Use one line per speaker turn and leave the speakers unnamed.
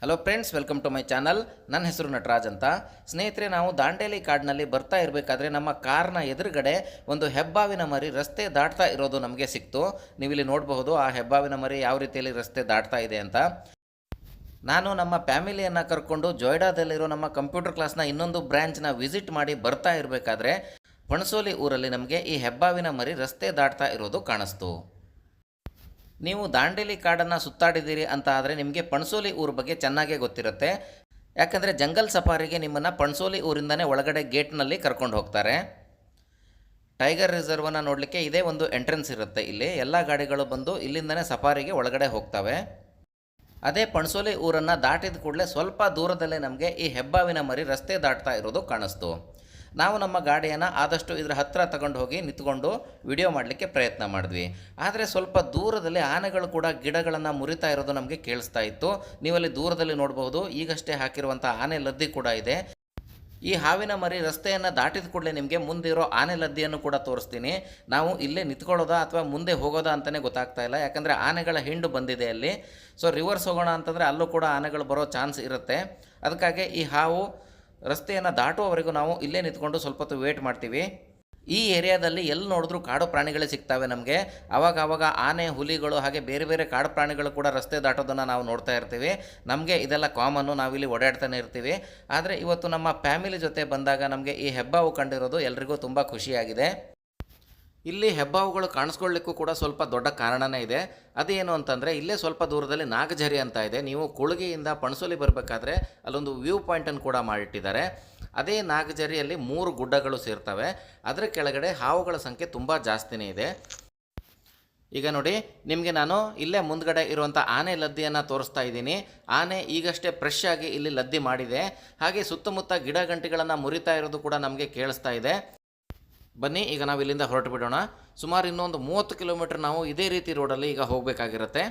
Hello friends welcome to my channel ನನ್ನ ಹೆಸರು ನಟರಾಜ್ ಅಂತ. ಸ್ನೇಹಿತರೆ, ನಾವು ದಾಂಡೇಲಿ ಕಾಡಿನಲ್ಲಿ ಬರ್ತಾ ಇರಬೇಕಾದ್ರೆ ನಮ್ಮ ಕಾರ್ನ ಎದುರುಗಡೆ ಒಂದು ಹೆಬ್ಬಾವಿನ ಮರಿ ರಸ್ತೆ ದಾಟ್ತಾ ಇರೋದು ನಮಗೆ ಸಿಕ್ತು. ನೀವಿಲ್ಲಿ ನೋಡಬಹುದು ಆ ಹೆಬ್ಬಾವಿನ ಮರಿ ಯಾವ ರೀತಿಯಲ್ಲಿ ರಸ್ತೆ ದಾಟ್ತಾ ಇದೆ ಅಂತ. ನಾನು ನಮ್ಮ ಫ್ಯಾಮಿಲಿಯನ್ನು ಕರ್ಕೊಂಡು ಜೊಯ್ಡಾದಲ್ಲಿರೋ ನಮ್ಮ ಕಂಪ್ಯೂಟರ್ ಕ್ಲಾಸ್ನ ಇನ್ನೊಂದು ಬ್ರ್ಯಾಂಚ್ನ ವಿಸಿಟ್ ಮಾಡಿ ಬರ್ತಾ ಇರಬೇಕಾದ್ರೆ ಪಣಸೋಲಿ ಊರಲ್ಲಿ ನಮಗೆ ಈ ಹೆಬ್ಬಾವಿನ ಮರಿ ರಸ್ತೆ ದಾಟ್ತಾ ಇರೋದು ಕಾಣಿಸ್ತು. ನೀವು ದಾಂಡೇಲಿ ಕಾಡನ್ನು ಸುತ್ತಾಡಿದ್ದೀರಿ ಅಂತ ಆದರೆ ನಿಮಗೆ ಪಣಸೋಲಿ ಊರ ಬಗ್ಗೆ ಚೆನ್ನಾಗೇ ಗೊತ್ತಿರುತ್ತೆ. ಯಾಕಂದರೆ ಜಂಗಲ್ ಸಫಾರಿಗೆ ನಿಮ್ಮನ್ನು ಪಣಸೋಲಿ ಊರಿಂದನೇ ಒಳಗಡೆ ಗೇಟ್ನಲ್ಲಿ ಕರ್ಕೊಂಡು ಹೋಗ್ತಾರೆ. ಟೈಗರ್ ರಿಸರ್ವನ್ನು ನೋಡಲಿಕ್ಕೆ ಇದೇ ಒಂದು ಎಂಟ್ರೆನ್ಸ್ ಇರುತ್ತೆ ಇಲ್ಲಿ. ಎಲ್ಲ ಗಾಡಿಗಳು ಬಂದು ಇಲ್ಲಿಂದನೇ ಸಫಾರಿಗೆ ಒಳಗಡೆ ಹೋಗ್ತವೆ. ಅದೇ ಪಣಸೋಲಿ ಊರನ್ನು ದಾಟಿದ ಕೂಡಲೇ ಸ್ವಲ್ಪ ದೂರದಲ್ಲೇ ನಮಗೆ ಈ ಹೆಬ್ಬಾವಿನ ಮರಿ ರಸ್ತೆ ದಾಟ್ತಾ ಇರೋದು ಕಾಣಿಸ್ತು. ನಾವು ನಮ್ಮ ಗಾಡಿಯನ್ನು ಆದಷ್ಟು ಇದರ ಹತ್ತಿರ ತಗೊಂಡು ಹೋಗಿ ನಿಂತ್ಕೊಂಡು ವಿಡಿಯೋ ಮಾಡಲಿಕ್ಕೆ ಪ್ರಯತ್ನ ಮಾಡಿದ್ವಿ. ಆದರೆ ಸ್ವಲ್ಪ ದೂರದಲ್ಲಿ ಆನೆಗಳು ಕೂಡ ಗಿಡಗಳನ್ನು ಮುರಿತಾ ಇರೋದು ನಮಗೆ ಕೇಳಿಸ್ತಾ ಇತ್ತು. ನೀವಲ್ಲಿ ದೂರದಲ್ಲಿ ನೋಡಬಹುದು, ಈಗಷ್ಟೇ ಹಾಕಿರುವಂಥ ಆನೆ ಲದ್ದಿ ಕೂಡ ಇದೆ. ಈ ಹಾವಿನ ಮರಿ ರಸ್ತೆಯನ್ನು ದಾಟಿದ ಕೂಡಲೇ ನಿಮಗೆ ಮುಂದೆ ಇರೋ ಆನೆ ಲದ್ದಿಯನ್ನು ಕೂಡ ತೋರಿಸ್ತೀನಿ. ನಾವು ಇಲ್ಲೇ ನಿಂತ್ಕೊಳ್ಳೋದಾ ಅಥವಾ ಮುಂದೆ ಹೋಗೋದಾ ಅಂತಲೇ ಗೊತ್ತಾಗ್ತಾ ಇಲ್ಲ. ಯಾಕಂದರೆ ಆನೆಗಳ ಹಿಂಡು ಬಂದಿದೆ ಅಲ್ಲಿ. ಸೊ ರಿವರ್ಸ್ ಹೋಗೋಣ ಅಂತಂದರೆ ಅಲ್ಲೂ ಕೂಡ ಆನೆಗಳು ಬರೋ ಚಾನ್ಸ್ ಇರುತ್ತೆ. ಅದಕ್ಕಾಗಿ ಈ ಹಾವು ರಸ್ತೆಯನ್ನು ದಾಟುವವರೆಗೂ ನಾವು ಇಲ್ಲೇ ನಿಂತ್ಕೊಂಡು ಸ್ವಲ್ಪ ಹೊತ್ತು ವೇಟ್ ಮಾಡ್ತೀವಿ. ಈ ಏರಿಯಾದಲ್ಲಿ ಎಲ್ಲಿ ನೋಡಿದ್ರೂ ಕಾಡು ಪ್ರಾಣಿಗಳೇ ಸಿಗ್ತವೆ ನಮಗೆ. ಅವಾಗ ಅವಾಗ ಆನೆ, ಹುಲಿಗಳು ಹಾಗೆ ಬೇರೆ ಬೇರೆ ಕಾಡು ಪ್ರಾಣಿಗಳು ಕೂಡ ರಸ್ತೆ ದಾಟೋದನ್ನು ನಾವು ನೋಡ್ತಾ ಇರ್ತೀವಿ. ನಮಗೆ ಇದೆಲ್ಲ ಕಾಮನ್ನು ನಾವಿಲ್ಲಿ ಓಡಾಡ್ತಾನೆ ಇರ್ತೀವಿ. ಆದರೆ ಇವತ್ತು ನಮ್ಮ ಫ್ಯಾಮಿಲಿ ಜೊತೆ ಬಂದಾಗ ನಮಗೆ ಈ ಹೆಬ್ಬಾವು ಕಂಡಿರೋದು ಎಲ್ರಿಗೂ ತುಂಬ ಖುಷಿಯಾಗಿದೆ. ಇಲ್ಲಿ ಹೆಬ್ಬಾವುಗಳು ಕಾಣಿಸ್ಕೊಳ್ಳಿಕ್ಕೂ ಕೂಡ ಸ್ವಲ್ಪ ದೊಡ್ಡ ಕಾರಣನೇ ಇದೆ. ಅದೇನು ಅಂತಂದರೆ, ಇಲ್ಲೇ ಸ್ವಲ್ಪ ದೂರದಲ್ಲಿ ನಾಗಝರಿ ಅಂತ ಇದೆ. ನೀವು ಕುಳಿಗೆಯಿಂದ ಪಣಸೋಲಿ ಬರಬೇಕಾದ್ರೆ ಅಲ್ಲೊಂದು ವ್ಯೂ ಪಾಯಿಂಟನ್ನು ಕೂಡ ಮಾಡಿಟ್ಟಿದ್ದಾರೆ. ಅದೇ ನಾಗಝರಿಯಲ್ಲಿ ಮೂರು ಗುಡ್ಡಗಳು ಸೇರ್ತವೆ. ಅದರ ಕೆಳಗಡೆ ಹಾವುಗಳ ಸಂಖ್ಯೆ ತುಂಬ ಜಾಸ್ತಿನೇ ಇದೆ. ಈಗ ನೋಡಿ, ನಿಮಗೆ ನಾನು ಇಲ್ಲೇ ಮುಂದ್ಗಡೆ ಇರುವಂಥ ಆನೆ ಲದ್ದಿಯನ್ನು ತೋರಿಸ್ತಾ ಇದ್ದೀನಿ. ಆನೆ ಈಗಷ್ಟೇ ಫ್ರೆಶ್ ಆಗಿ ಇಲ್ಲಿ ಲದ್ದಿ ಮಾಡಿದೆ. ಹಾಗೆ ಸುತ್ತಮುತ್ತ ಗಿಡ ಗಂಟೆಗಳನ್ನು ಮುರಿತಾ ಇರೋದು ಕೂಡ ನಮಗೆ ಕೇಳಿಸ್ತಾ ಇದೆ. ಬನ್ನಿ, ಈಗ ನಾವು ಇಲ್ಲಿಂದ ಹೊರಟು ಬಿಡೋಣ ಸುಮಾರು ಇನ್ನೊಂದು ಮೂವತ್ತು ಕಿಲೋಮೀಟರ್ ನಾವು ಇದೇ ರೀತಿ ರೋಡಲ್ಲಿ ಈಗ ಹೋಗಬೇಕಾಗಿರುತ್ತೆ.